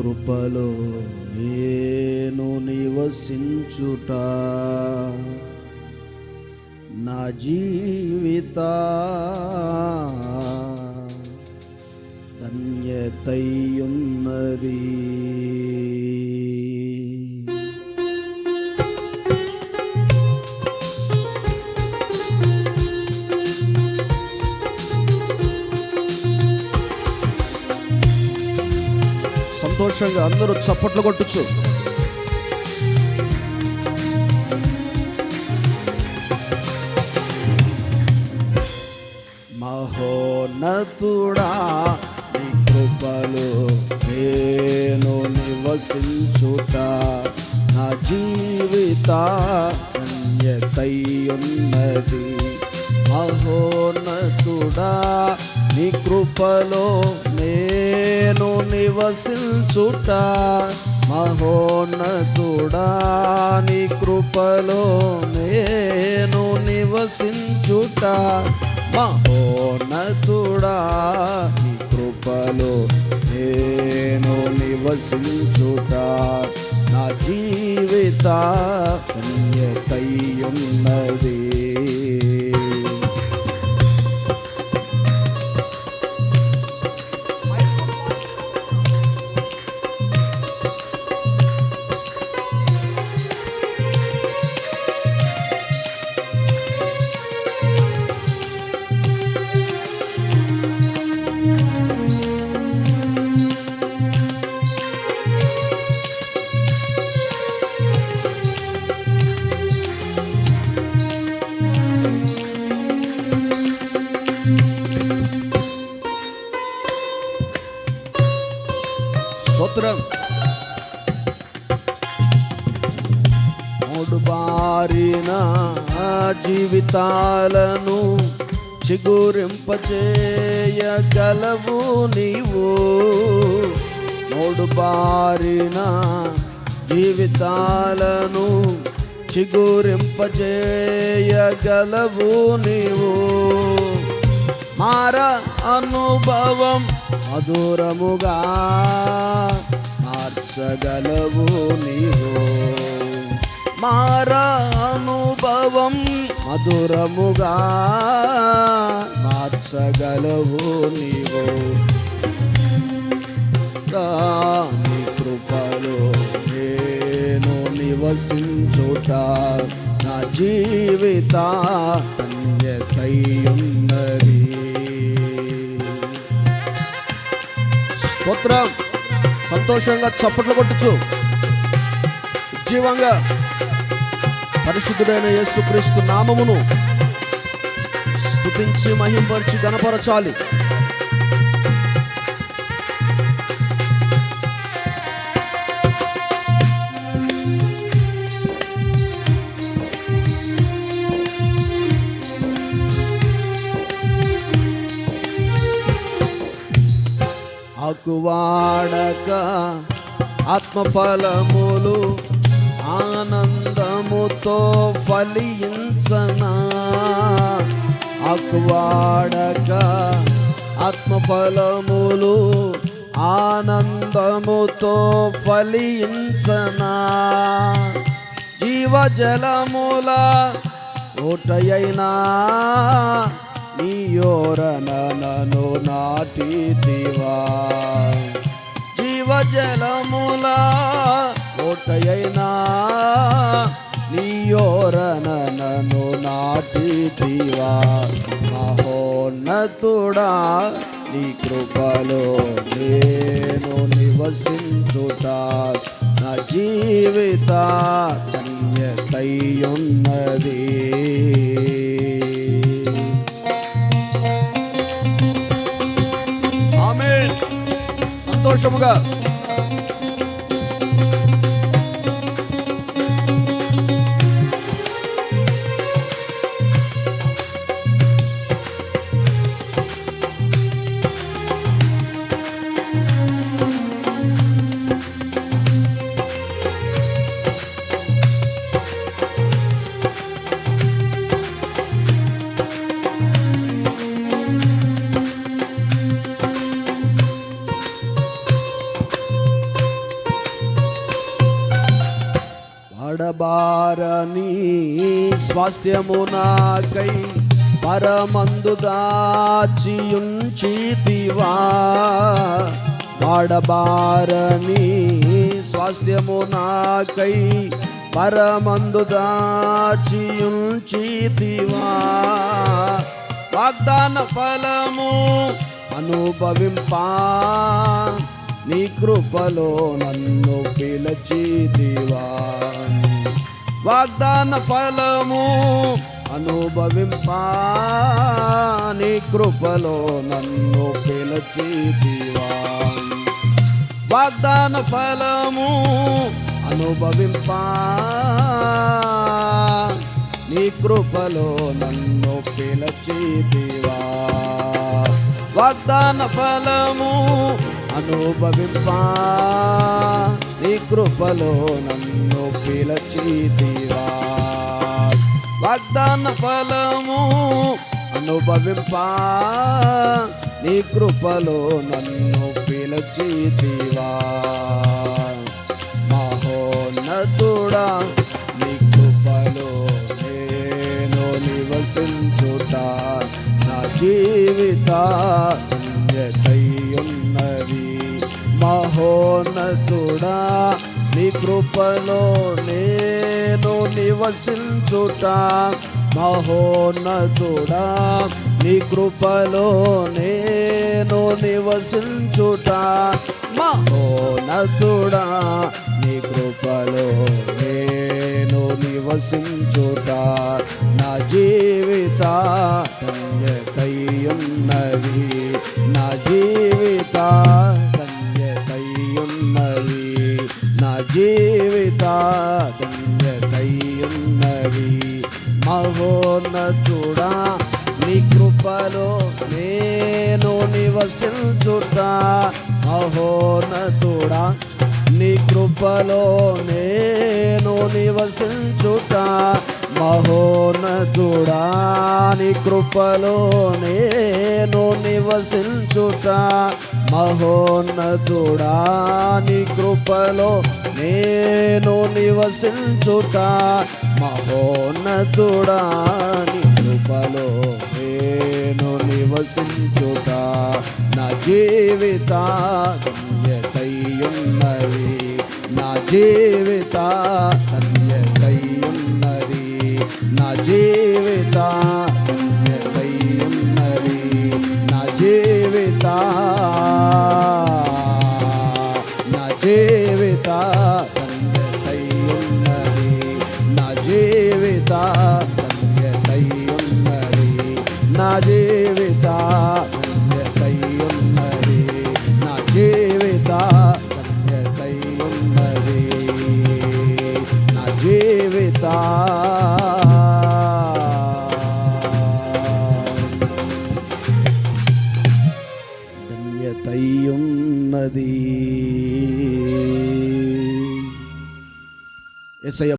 కృపలో నేను నివసించుట. నా జీవిత ధన్యతయున్నది. సంతోషంగా అందరూ చప్పట్లు కొట్టచ్చు మహోన్నతుడా నీ కృపలు నేను నివసించుట. నా జీవిత ధన్యతయున్నది మహోన్నతుడా నీ కృపలో నేను నివసించుట మహోన్నతుడా. నీ కృపలో నేను నివసించుట మహోన్నతుడా. నీ కృపలో నేను నివసించుట నా జీవిత పుణ్యతయున్నది జీవితాలను చిగురింపచేయగలవు నీవు. మూడు బారిన జీవితాలను చిగురింపజేయగలవు నీవు. మార అనుభవం మధురముగా మార్చగలవు నీవు. మారానుభవం మధురముగా మార్చగలవు నీవు. నీ కృపలో నేను నివసించుట నా జీవిత ధన్యతయున్నది స్తోత్రం. సంతోషంగా చప్పట్లు కొట్టుచు. జీవంగా పరిశుద్ధుడైన యేసుక్రీస్తు నామమును స్థుతించి మహింపరిచి గణపరచాలి ఆకువాడక ఆత్మఫలములు ఆనంద ఆనందముతో ఫలించనా? ఆకువాడక ఆత్మఫలములు ఆనందముతో ఫలించనా? జీవజలముల ఓటయైనా? నీయోరనను నాటిదివా జీవజలముల ఓటయైనా? నీయోరనను నాటిదివా మహోన్నతుడా నీ కృపలో నేను నివసించుట. నా జీవిత ధన్యతయున్నది సంతోషముగా వారని స్వాస్థ్యము నాకై పరమందు దాచియుంచితివా వాడబారని స్వాస్థ్యము నాకై పరమందు దాచియుంచితివా వాగ్దాన ఫలము అనుభవింపా. నీ కృపలో నన్ను పిలచితివా. వాగ్దాన ఫలము అనుభవింపా నీ కృపలో నన్ను పిలచితివా వాగ్దాన ఫలము అనుభవింపా నీ కృపలో నన్ను పిలచితివా వాగ్దాన ఫలము అనుభవింపా నీ కృపలో నన్ను పిలచితివా వాగ్దాన ఫలము అనుభవింపా. నీ కృపలో నన్ను పిలచితివా మహోన్నతుడా నీ కృపలో నేను నివసించుట నా జీవిత ఉన్నది మహోన్నతుడా నీ కృపలో నేను నివసించుట. మహోన్నతుడా నీ కృపలో నేను నివసించుట. మహోన్నతుడా నీ కృపలో నేను నివసించుట. నా జీవిత నివసించుట అహోనతుడా నీ కృపలో నేను నివసించుట మహోనతుడా నీ కృపలో నేను నివసించుట మహోన్నతుడా నీ కృపలో నేను నివసించుట మహోన్నతుడా నీ కృపలో నేను నివసించుట. నా జీవిత ధన్యతయున్నది నా జీవిత నా జీవిత ధన్యతయున్నది నా జీవిత ధన్యతయున్నది నా జీవిత. ధన్యతయున్నది ఎసయ